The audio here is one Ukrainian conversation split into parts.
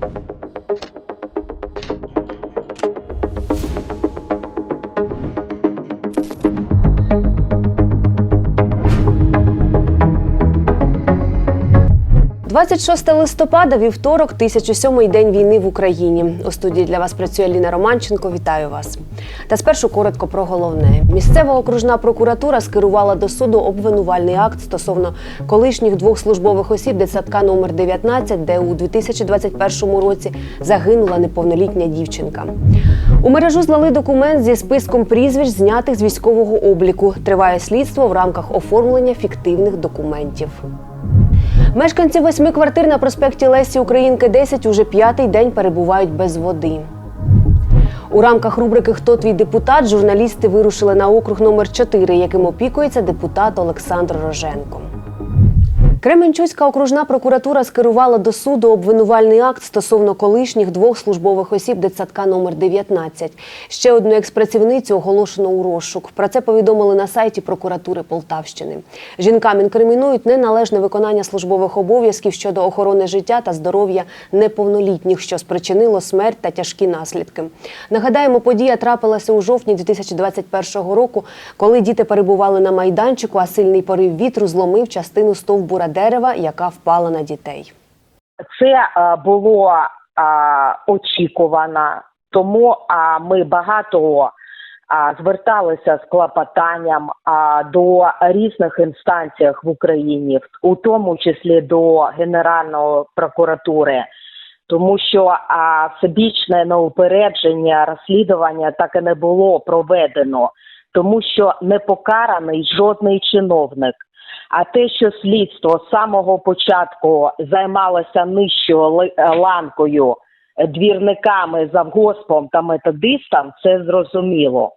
– 26 листопада, вівторок, 1007-й день війни в Україні. У студії для вас працює Ліна Романченко. Вітаю вас. Та спершу коротко про головне. Місцева окружна прокуратура скерувала до суду обвинувальний акт стосовно колишніх двох службових осіб дитсадка номер 19, де у 2021 році загинула неповнолітня дівчинка. У мережу злали документ зі списком прізвищ, знятих з військового обліку. Триває слідство в рамках оформлення фіктивних документів. Мешканці восьми квартир на проспекті Лесі Українки 10 уже п'ятий день перебувають без води. У рамках рубрики Хто твій депутат журналісти вирушили на округ номер 4 яким опікується депутат Олександр Роженко. Кременчуцька окружна прокуратура скерувала до суду обвинувальний акт стосовно колишніх двох службових осіб дитсадка номер 19. Ще одну експрацівницю оголошено у розшук. Про це повідомили на сайті прокуратури Полтавщини. Жінкам інкримінують неналежне виконання службових обов'язків щодо охорони життя та здоров'я неповнолітніх, що спричинило смерть та тяжкі наслідки. Нагадаємо, подія трапилася у жовтні 2021 року, коли діти перебували на майданчику, а сильний порив вітру зломив частину стовбура дерева, яка впала на дітей. Це е, було е, очікувано, тому е, ми багато е, зверталися з клопотанням е, до різних інстанцій в Україні, у тому числі до Генеральної прокуратури. Тому що а, всебічне неупередження розслідування так і не було проведено, тому що не покараний жодний чиновник. А те, що слідство з самого початку займалося нижчою е, ланкою, е, двірниками, завгоспом та методистом, це зрозуміло.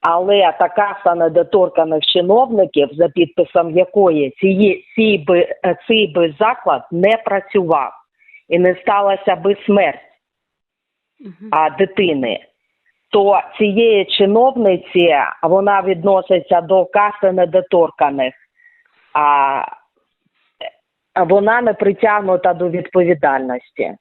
Але та каса недоторканих чиновників, за підписом якої цієї би, е, цей би заклад не працював. І не сталася би смерть а, дитини, то цієї чиновниці вона відноситься до каси недоторканих, а вона не притягнута до відповідальності.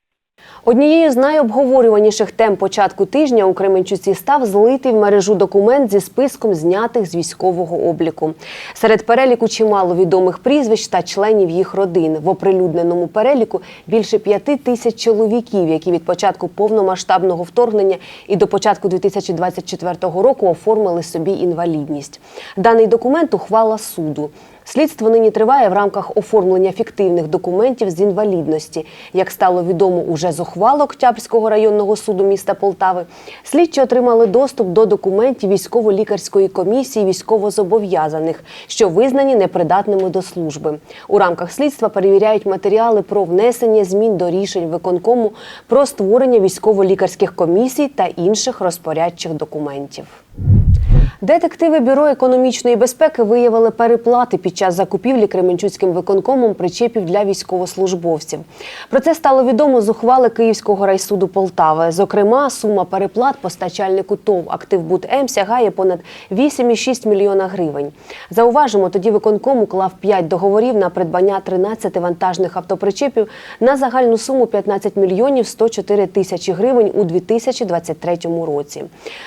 Однією з найобговорюваніших тем початку тижня у Кременчуці став злитий в мережу документ зі списком знятих з військового обліку. Серед переліку чимало відомих прізвищ та членів їх родин. В оприлюдненому переліку більше п'яти тисяч чоловіків, які від початку повномасштабного вторгнення і до початку 2024 року оформили собі інвалідність. Даний документ ухвала суду. Слідство нині триває в рамках оформлення фіктивних документів з інвалідності. Як стало відомо уже з ухвали Октябрського районного суду міста Полтави, слідчі отримали доступ до документів військово-лікарської комісії військовозобов'язаних, що визнані непридатними до служби. У рамках слідства перевіряють матеріали про внесення змін до рішень виконкому про створення військово-лікарських комісій та інших розпорядчих документів. Детективи бюро економічної безпеки виявили переплати під час закупівлі Кременчуцьким виконкомом причепів для військовослужбовців. Про це стало відомо з ухвали Київського райсуду Полтави. Зокрема, сума переплат постачальнику ТОВ «Активбуд М» сягає понад 8,6 мільйона гривень. Зауважимо, тоді виконком уклав 5 договорів на придбання 13 вантажних автопричепів на загальну суму 15 мільйонів 104 тисячі гривень у 2023 році.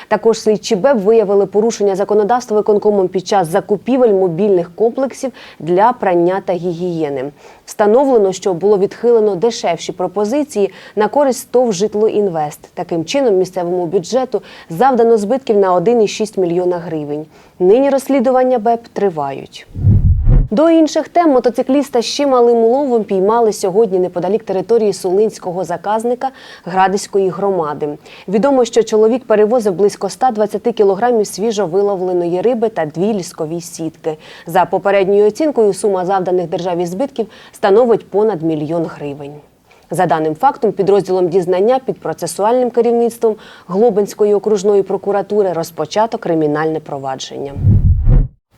Також слідчі БЕБ виявили порушення законодавства виконкомом під час закупівель мобільних комплексів для прання та гігієни. Встановлено, що було відхилено дешевші пропозиції на користь ТОВ «Житлоінвест». Таким чином, місцевому бюджету завдано збитків на 1,6 мільйона гривень. Нині розслідування БЕП тривають. До інших тем мотоцикліста з чималим уловом піймали сьогодні неподалік території сулинського заказника Градиської громади. Відомо, що чоловік перевозив близько 120 кілограмів свіжо виловленої риби та дві ліскові сітки. За попередньою оцінкою, сума завданих державі збитків становить понад мільйон гривень. За даним фактом, підрозділом дізнання під процесуальним керівництвом Глобинської окружної прокуратури розпочато кримінальне провадження.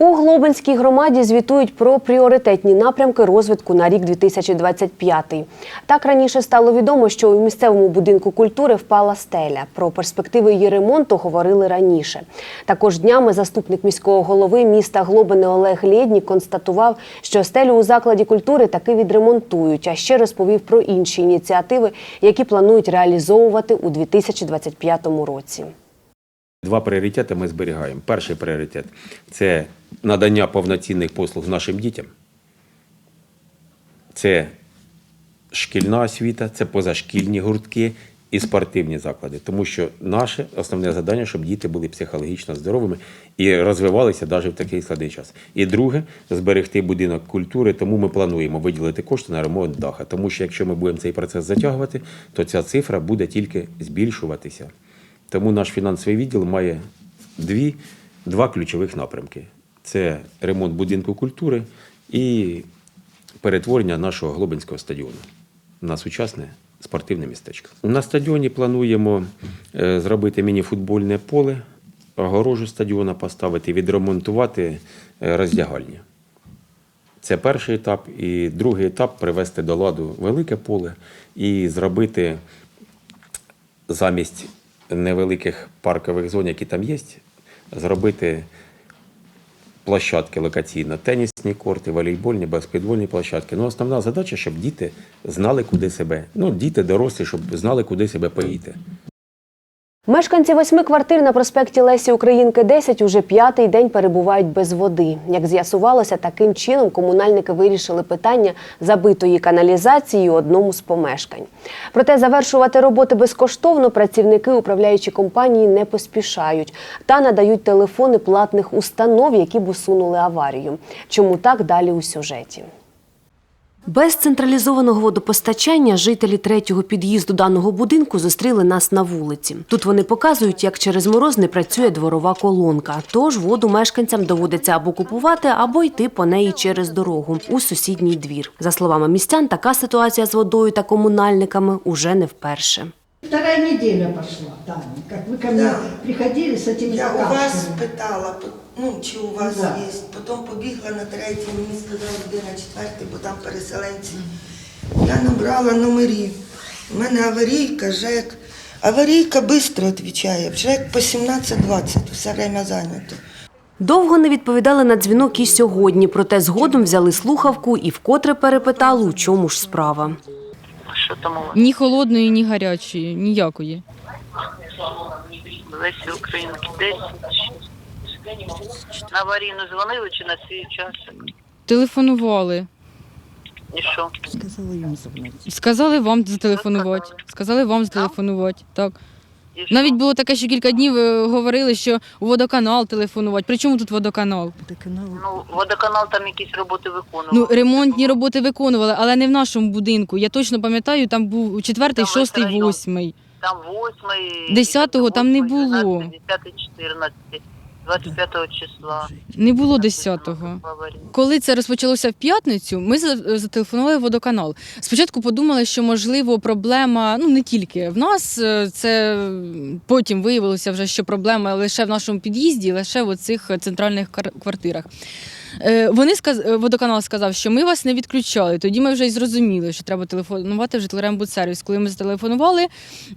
У Глобинській громаді звітують про пріоритетні напрямки розвитку на рік 2025. Так раніше стало відомо, що у місцевому будинку культури впала стеля. Про перспективи її ремонту говорили раніше. Також днями заступник міського голови міста Глобини Олег Лєднік констатував, що стелю у закладі культури таки відремонтують. А ще розповів про інші ініціативи, які планують реалізовувати у 2025 році. Два пріоритети ми зберігаємо. Перший пріоритет це надання повноцінних послуг нашим дітям. Це шкільна освіта, це позашкільні гуртки і спортивні заклади. Тому що наше основне завдання, щоб діти були психологічно здоровими і розвивалися навіть в такий складний час. І друге зберегти будинок культури, тому ми плануємо виділити кошти на ремонт даха. Тому що якщо ми будемо цей процес затягувати, то ця цифра буде тільки збільшуватися. Тому наш фінансовий відділ має дві, два ключових напрямки: це ремонт будинку культури і перетворення нашого Глобинського стадіону на сучасне спортивне містечко. На стадіоні плануємо е, зробити міні-футбольне поле, огорожу стадіона поставити, відремонтувати е, роздягальні. Це перший етап. І другий етап привести до ладу велике поле і зробити замість невеликих паркових зон, які там є, зробити площадки локаційно, тенісні корти, волейбольні, баскетбольні площадки. Ну, основна задача, щоб діти знали, куди себе. Ну, діти дорослі, щоб знали, куди себе поїти. Мешканці восьми квартир на проспекті Лесі Українки 10 уже п'ятий день перебувають без води. Як з'ясувалося, таким чином комунальники вирішили питання забитої каналізації у одному з помешкань. Проте завершувати роботи безкоштовно працівники управляючі компанії не поспішають та надають телефони платних установ, які б усунули аварію. Чому так далі у сюжеті? Без централізованого водопостачання жителі третього під'їзду даного будинку зустріли нас на вулиці. Тут вони показують, як через мороз не працює дворова колонка. Тож воду мешканцям доводиться або купувати, або йти по неї через дорогу у сусідній двір. За словами містян, така ситуація з водою та комунальниками уже не вперше. Вторая неделя пошла, Таня, как вы ко мне Да. приходили с этими Я у вас закатками. Ну чи у вас Да. є. Потім побігла на третій, мені сказали, де на четвертий, бо там переселенці. Я набрала номерів. У мене аварійка, ЖЕК. Аварійка швидко відповідає. ЖЕК по 17.20, все время зайнято. Довго не відповідали на дзвінок і сьогодні, проте згодом взяли слухавку і вкотре перепитали, у чому ж справа. Що там у вас? Ні холодної, ні гарячої, ніякої. Лесі Українки 10. На аварійну дзвонили чи на свій час? Телефонували. І що? Сказали вам зателефонувати. Сказали вам зателефонувати. Так. І що? Навіть було таке, що кілька днів е, говорили, що у водоканал телефонувати. При чому тут водоканал? Ну, водоканал там якісь роботи виконував. Ну, ремонтні роботи виконували, але не в нашому будинку. Я точно пам'ятаю, там був четвертий, Там шостий, район. восьмий. Там 8 Десятого там не було. 10 14 25 числа. Не було десятого. Аварія. Коли це розпочалося в п'ятницю, ми за- зателефонували в водоканал. Спочатку подумали, що можливо проблема ну не тільки в нас, е, це потім виявилося вже, що проблема лише в нашому під'їзді, лише в оцих центральних кар- квартирах. Е, Вони сказ... е, водоканал сказав, що ми вас не відключали. Тоді ми вже й зрозуміли, що треба телефонувати в житлорембудсервіс. Коли ми зателефонували,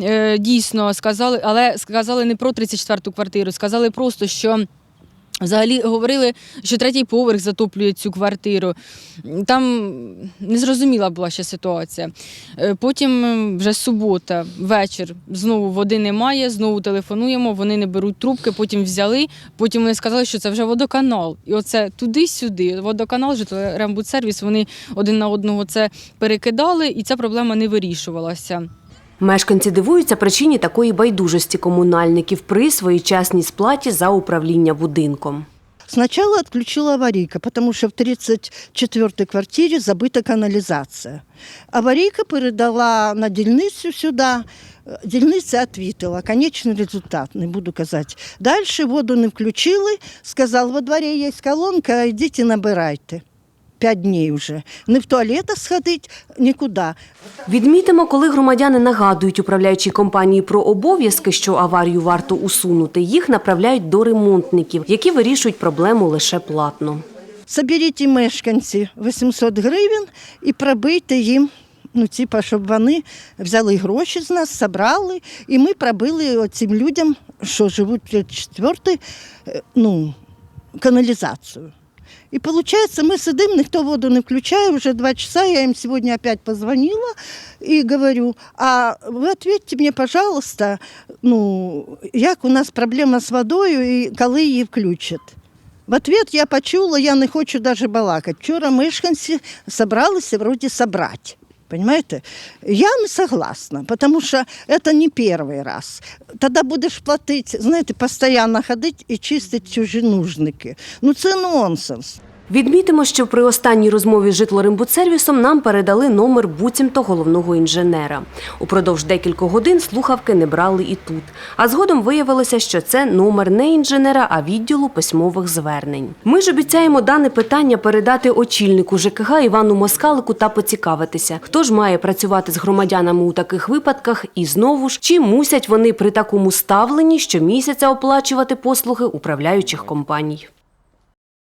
е, дійсно сказали, але сказали не про 34-ту квартиру, сказали просто, що. Взагалі говорили, що третій поверх затоплює цю квартиру. Там незрозуміла була ще ситуація. Е, Потім вже субота, вечір, знову води немає, знову телефонуємо, вони не беруть трубки, потім взяли, потім вони сказали, що це вже водоканал. І оце туди-сюди. Водоканал, житлорембудсервіс, вони один на одного це перекидали, і ця проблема не вирішувалася. Мешканці дивуються причині такої байдужості комунальників при своєчасній сплаті за управління будинком. Сначала отключила аварийка, потому что в 34-й квартире забыта канализация. Аварийка передала на дільницю сюда. Е, Дільниця відвітила. Конечний результат, не буду казати. Дальше воду не включили. Сказал, во дворе є колонка, і набирайте. Пять дней уже. Ни в туалет сходить, никуда. Відмітимо, коли громадяни нагадують управляючій компанії про обов'язки, що аварію варто усунути, їх направляють до ремонтників, які вирішують проблему лише платно. Соберіть мешканці 800 гривень і пробийте їм. Ну, типа, щоб вони взяли гроші з нас, забрали, і ми пробили цим людям, що живуть четвертий, е, ну, каналізацію. І виходить, ми сидимо, ніхто воду не включає, вже два часа, я їм сьогодні опять позвонила і говорю, а ви ответьте мені, пожалуйста, ну, як у нас проблема з водою і коли її включать. В ответ я почула, я не хочу даже балакати. Вчора мешканці зібралися вроде собрати. Понимаете? Я не согласна, потому что это не первый раз. Тогда будеш платити, знаєте, постійно ходити і чистити чужі нужники. Ну це нонсенс. Відмітимо, що при останній розмові з житлорембудсервісом нам передали номер буцімто головного інженера. Упродовж декількох годин слухавки не брали і тут. А згодом виявилося, що це номер не інженера, а відділу письмових звернень. Ми ж обіцяємо дане питання передати очільнику ЖКГ Івану Москалику та поцікавитися, хто ж має працювати з громадянами у таких випадках, і знову ж чи мусять вони при такому ставленні щомісяця оплачувати послуги управляючих компаній.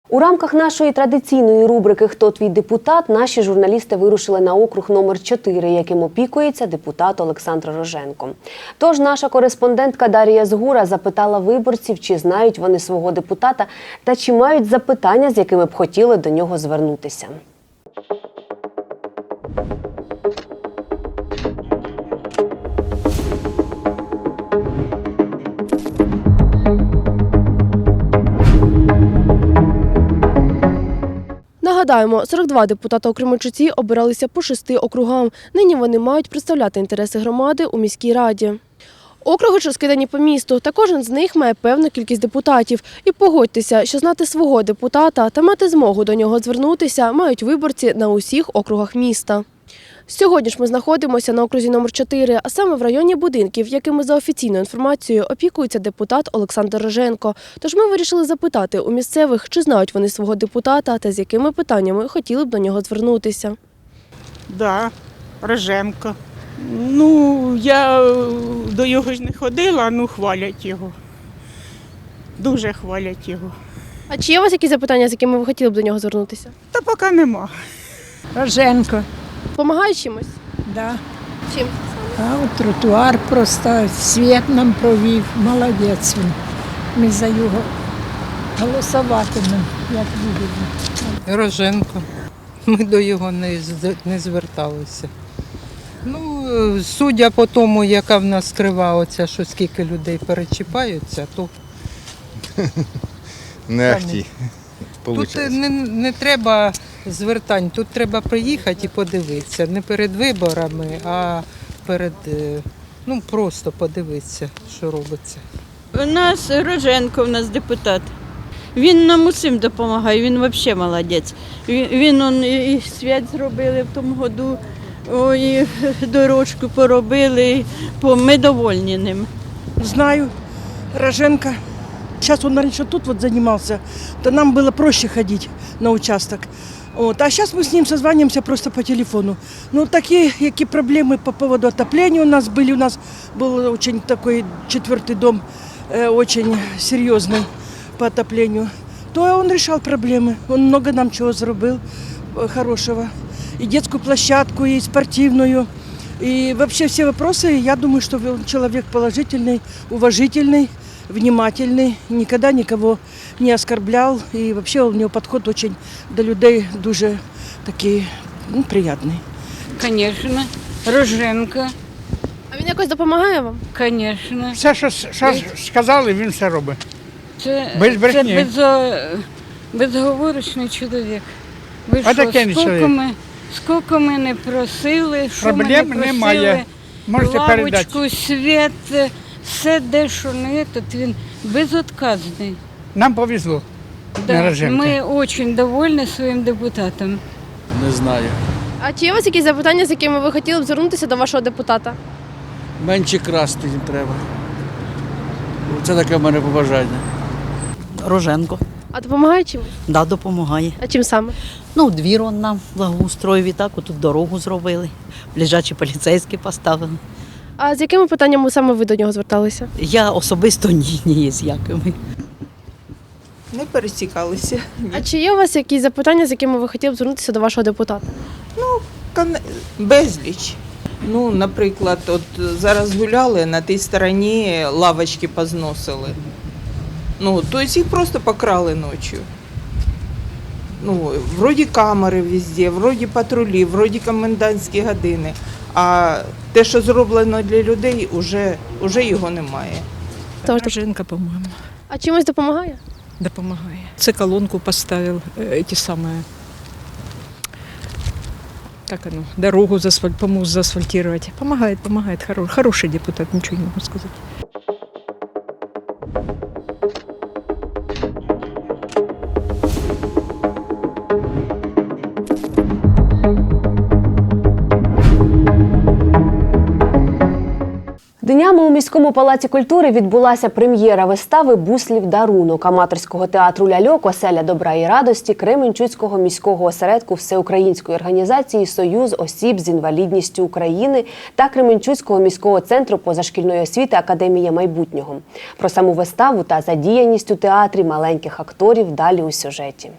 У рамках нашої традиційної рубрики Хто твій депутат наші журналісти вирушили на округ номер 4 яким опікується депутат Олександр Роженко. Тож наша кореспондентка Дарія Згура запитала виборців, чи знають вони свого депутата та чи мають запитання, з якими б хотіли до нього звернутися. Нагадаємо, 42 депутата у Кременчуці обиралися по шести округам. Нині вони мають представляти інтереси громади у міській раді. Округи розкидані по місту, та кожен з них має певну кількість депутатів. І погодьтеся, що знати свого депутата та мати змогу до нього звернутися мають виборці на усіх округах міста. Сьогодні ж ми знаходимося на окрузі номер 4, а саме в районі будинків, якими за офіційною інформацією опікується депутат Олександр Роженко. Tож ми вирішили запитати у місцевих, чи знають вони свого депутата та з якими питаннями хотіли б до нього звернутися. Да, Роженко. Ну, я е, до його ж не ходила, ну хвалять його. Дуже хвалять його. А чи є у вас якісь запитання, з якими ви хотіли б до нього звернутися? Та поки нема. Роженко, Помагає чимось? да. Чим? А от тротуар просто світ нам провів. Молодець він. Ми за його голосуватимемо, як будемо. Роженко. Ми до його не, не зверталися. Ну, судя по тому, яка в нас крива, оця, що скільки людей перечіпаються, то Нехті. тут не, не треба звертань, тут треба приїхати і подивитися. Не перед виборами, а перед, е, ну просто подивитися, що робиться. У нас Роженко, у нас депутат. Він нам усім допомагає, він взагалі молодець. Він, він он, і свят зробили в тому году, ой, і дорожку поробили. Ми довольні ним. Знаю Роженко. Сейчас он раньше тут вот занимался, то нам было проще ходить на участок. Вот. А сейчас мы с ним созваниваемся просто по телефону. Ну, такие які проблемы по поводу отопления у нас были. У нас был очень такой четвертый дом, э, очень серьезный по отоплению. То он решал проблемы. Он много нам чего э, хорошего. И детскую площадку, и спортивную. И вообще все вопросы, я думаю, что он человек положительный, уважительный, внимательный, никогда никого не оскорблял. И вообще у него подход очень до людей дуже такий ну, приятный. Звісно, Роженко, А він якось допомагає вам? звісно. Все, що, що сказали, він все робить. Це, Без брехні. це безо, безговорочний чоловік. Ви А що, скільки чоловік. ми, скільки ми не просили, що ми не просили, немає. Можете передати. лавочку, світ, все де, що не тут, він безотказний. Нам повезло. Да, ми дуже довольні своїм депутатом. Не знаю. А чи є у вас якісь запитання, з якими ви хотіли б звернутися до вашого депутата? Менше красти їм треба. Це таке в мене побажання. Роженко. А допомагає чим? Да, допомагає. А чим саме? Ну, двір он нам благоустроїв і так, отут дорогу зробили, лежачі поліцейські поставили. А з якими питаннями саме ви до нього зверталися? Я особисто ні, ні з якими. Не пересікалися. А чи є у вас якісь запитання, з якими ви хотіли б звернутися до вашого депутата? Кон- Безліч. Ну, наприклад, от зараз гуляли, на тій стороні лавочки позносили. Ну, тобто їх просто покрали ночі. Ну, вроді камери везде, вроді патрулі, вроді комендантські години. А те, що зроблено для людей, уже, уже його немає. Тож, Жінка, по-моєму, а чимось допомагає? Допомагає. Це колонку поставив, е, ті самі. Как оно? Дорогу заасфаль... помог заасфальтировать. Помогает, помогает. Хоро... Хороший депутат, ничего не могу сказать. Міському палаці культури відбулася прем'єра вистави Буслів дарунок аматорського театру Ляльок Оселя добра і радості Кременчуцького міського осередку Всеукраїнської організації Союз осіб з інвалідністю України та Кременчуцького міського центру позашкільної освіти Академія майбутнього. Про саму виставу та задіяність у театрі маленьких акторів далі у сюжеті.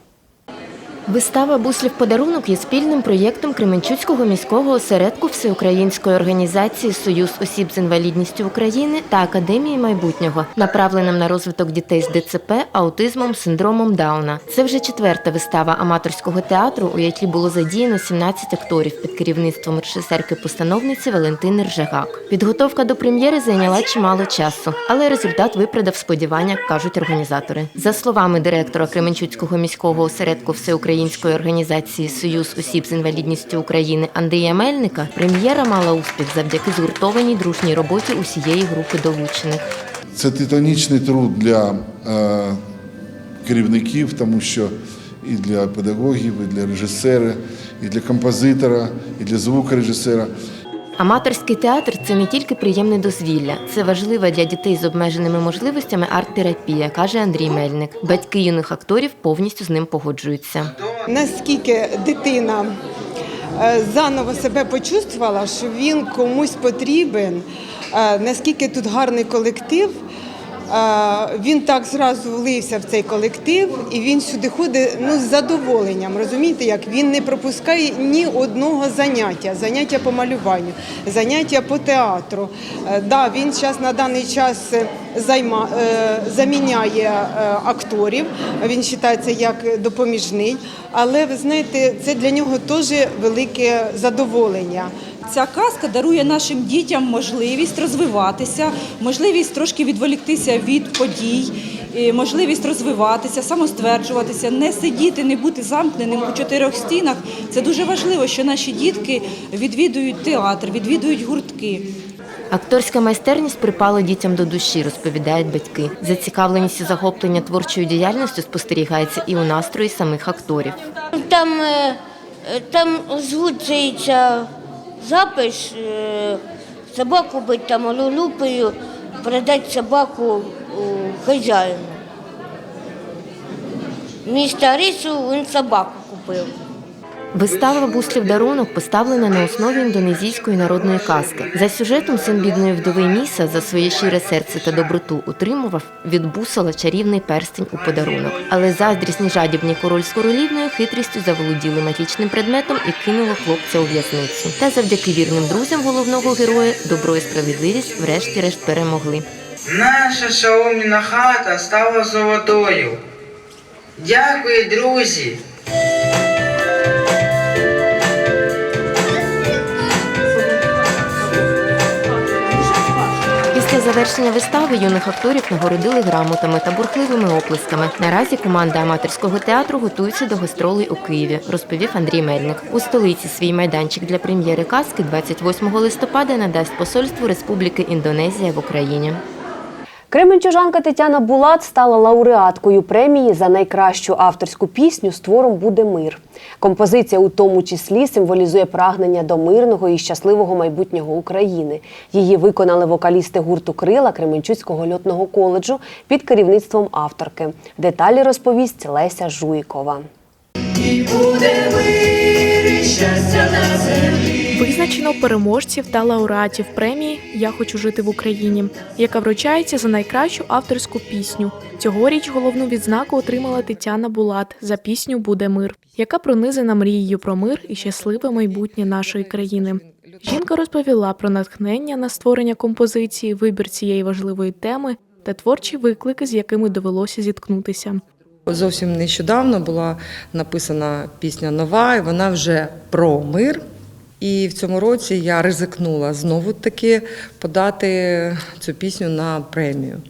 Вистава Буслів подарунок є спільним проєктом Кременчуцького міського осередку Всеукраїнської організації Союз осіб з інвалідністю України та Академії майбутнього, направленим на розвиток дітей з ДЦП, аутизмом, синдромом Дауна. Це вже четверта вистава аматорського театру, у якій було задіяно 17 акторів під керівництвом режисерки-постановниці Валентини Ржегак. Підготовка до прем'єри зайняла чимало часу, але результат виправдав сподівання, кажуть організатори. За словами директора Кременчуцького міського осередку Всеукраїнської організації Союз осіб з інвалідністю України Андрія Мельника, прем'єра мала успіх завдяки згуртованій дружній роботі усієї групи долучених. Це титанічний труд для е, керівників, тому що і для педагогів, і для режисера, і для композитора, і для звукорежисера. Аматорський театр це не тільки приємне дозвілля, це важлива для дітей з обмеженими можливостями арт-терапія, каже Андрій Мельник. Батьки юних акторів повністю з ним погоджуються. Наскільки дитина е, заново себе почувствувала, що він комусь потрібен, е, наскільки тут гарний колектив. Він так зразу влився в цей колектив, і він сюди ходить ну, з задоволенням. Розумієте, як він не пропускає ні одного заняття, заняття по малюванню, заняття по театру. Е, Да, він зараз на даний час е, займа, е, заміняє акторів. Він вважається як допоміжний, але ви знаєте, це для нього теж велике задоволення. Ця казка дарує нашим дітям можливість розвиватися, можливість трошки відволіктися від подій, можливість розвиватися, самостверджуватися, не сидіти, не бути замкненим у чотирьох стінах. Це дуже важливо, що наші дітки відвідують театр, відвідують гуртки. Акторська майстерність припала дітям до душі, розповідають батьки. Зацікавленість і захоплення творчою діяльністю спостерігається і у настрої самих акторів. Там, е, там озвучується запис, е, собаку бить там лупою, продати собаку хазяїну. Мій Рису він собаку купив. Вистава Буслів дарунок поставлена на основі індонезійської народної казки. За сюжетом син бідної вдови Міса за своє щире серце та доброту утримував від бусола чарівний перстень у подарунок. Але заздрісні жадібні король з королівною хитрістю заволоділи магічним предметом і кинули хлопця у в'язницю. Та завдяки вірним друзям головного героя добро і справедливість врешті-решт перемогли. Наша солом'яна хата стала золотою. Дякую, друзі! Завершення вистави юних акторів нагородили грамотами та бурхливими оплесками. Наразі команда аматорського театру готується до гастролей у Києві, розповів Андрій Мельник. У столиці свій майданчик для прем'єри казки 28 листопада надасть посольству Республіки Індонезія в Україні. Кременчужанка Тетяна Булат стала лауреаткою премії за найкращу авторську пісню з твором Буде мир. Композиція у тому числі символізує прагнення до мирного і щасливого майбутнього України. Її виконали вокалісти гурту Крила Кременчуцького льотного коледжу під керівництвом авторки. Деталі розповість Леся Жуйкова. Визначено переможців та лауреатів премії Я хочу жити в Україні, яка вручається за найкращу авторську пісню. Цьогоріч головну відзнаку отримала Тетяна Булат за пісню Буде мир, яка пронизана мрією про мир і щасливе майбутнє нашої країни. Жінка розповіла про натхнення на створення композиції, вибір цієї важливої теми та творчі виклики, з якими довелося зіткнутися. Зовсім нещодавно була написана пісня нова, і вона вже про мир. І в цьому році я ризикнула знову таки подати цю пісню на премію.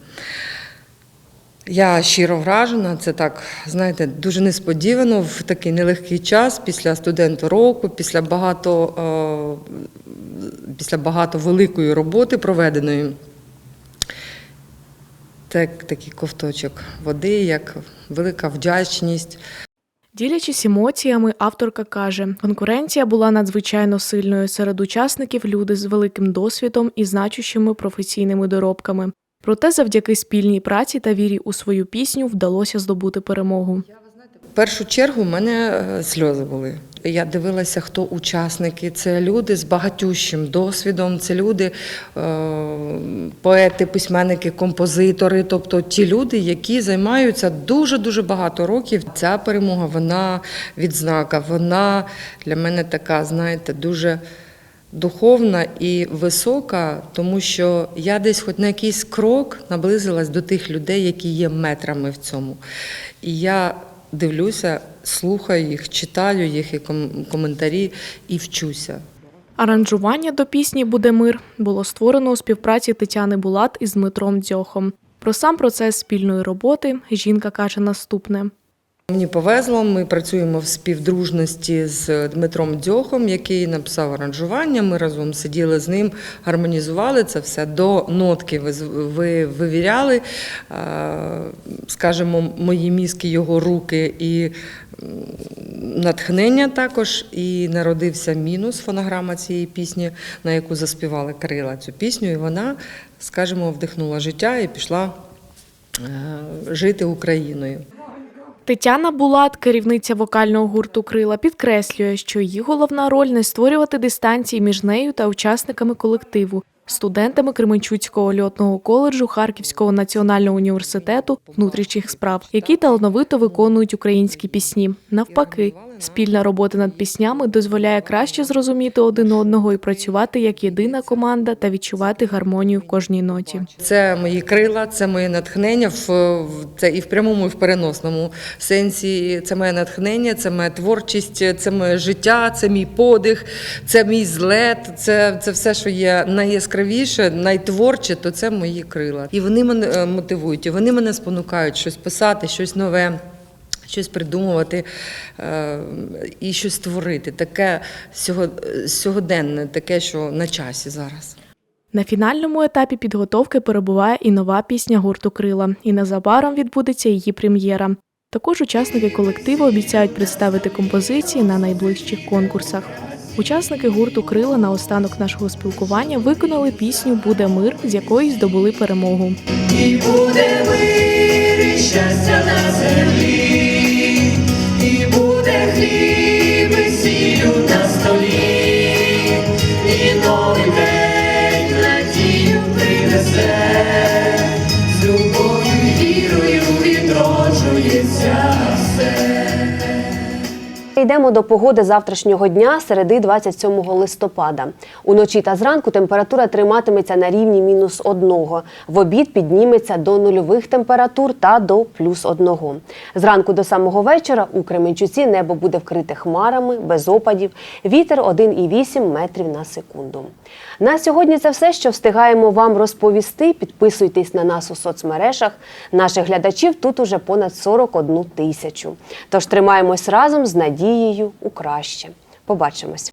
Я щиро вражена, це так, знаєте, дуже несподівано в такий нелегкий час після студенту року, після багато, е, після багато великої роботи проведеної. Так, такий ковточок води, як велика вдячність. Ділячись емоціями, авторка каже, конкуренція була надзвичайно сильною серед учасників люди з великим досвідом і значущими професійними доробками. Проте, завдяки спільній праці та вірі у свою пісню вдалося здобути перемогу. В першу чергу в мене е, сльози були. Я дивилася, хто учасники. Це люди з багатющим досвідом, це люди, е, поети, письменники, композитори, тобто ті люди, які займаються дуже-дуже багато років. Ця перемога, вона відзнака, вона для мене така, знаєте, дуже духовна і висока, тому що я десь хоч на якийсь крок наблизилась до тих людей, які є метрами в цьому. І я дивлюся, слухаю їх, читаю їх і коментарі і вчуся. Аранжування до пісні Буде мир було створено у співпраці Тетяни Булат із Дмитром Дзьохом. Про сам процес спільної роботи жінка каже наступне. Мені повезло, ми працюємо в співдружності з Дмитром Дзьохом, який написав аранжування. Ми разом сиділи з ним, гармонізували це все до нотки. Ви вивіряли, е, скажімо, мої мізки, його руки і натхнення також. І народився мінус фонограма цієї пісні, на яку заспівали крила цю пісню. І вона, скажімо, вдихнула життя і пішла е, жити Україною. Тетяна Булат, керівниця вокального гурту Крила, підкреслює, що її головна роль не створювати дистанції між нею та учасниками колективу, студентами Кременчуцького льотного коледжу Харківського національного університету внутрішніх справ, які талановито виконують українські пісні. Навпаки, спільна робота над піснями дозволяє краще зрозуміти один одного і працювати як єдина команда та відчувати гармонію в кожній ноті. Це мої крила, це моє натхнення в це і в прямому, і в переносному сенсі. Це моє натхнення, це моя творчість, це моє життя, це мій подих, це мій злет. Це, це все, що є найяскравіше, найтворче, то це мої крила. І вони мене е, мотивують, і вони мене спонукають щось писати, щось нове. Щось придумувати е, і щось створити, таке сьогоденне, таке, що на часі зараз. На фінальному етапі підготовки перебуває і нова пісня гурту Крила, і незабаром відбудеться її прем'єра. Також учасники колективу обіцяють представити композиції на найближчих конкурсах. Учасники гурту Крила на останок нашого спілкування виконали пісню Буде мир, з якої здобули перемогу. І буде мир, і щастя на землі, Йдемо до погоди завтрашнього дня, середи 27 листопада. Уночі та зранку температура триматиметься на рівні мінус одного. В обід підніметься до нульових температур та до плюс одного. Зранку до самого вечора у Кременчуці небо буде вкрите хмарами, без опадів. Вітер 1,8 метрів на секунду. На сьогодні це все, що встигаємо вам розповісти. Підписуйтесь на нас у соцмережах. Наших глядачів тут уже понад 41 тисячу. Тож тримаємось разом з надією у краще. Побачимось.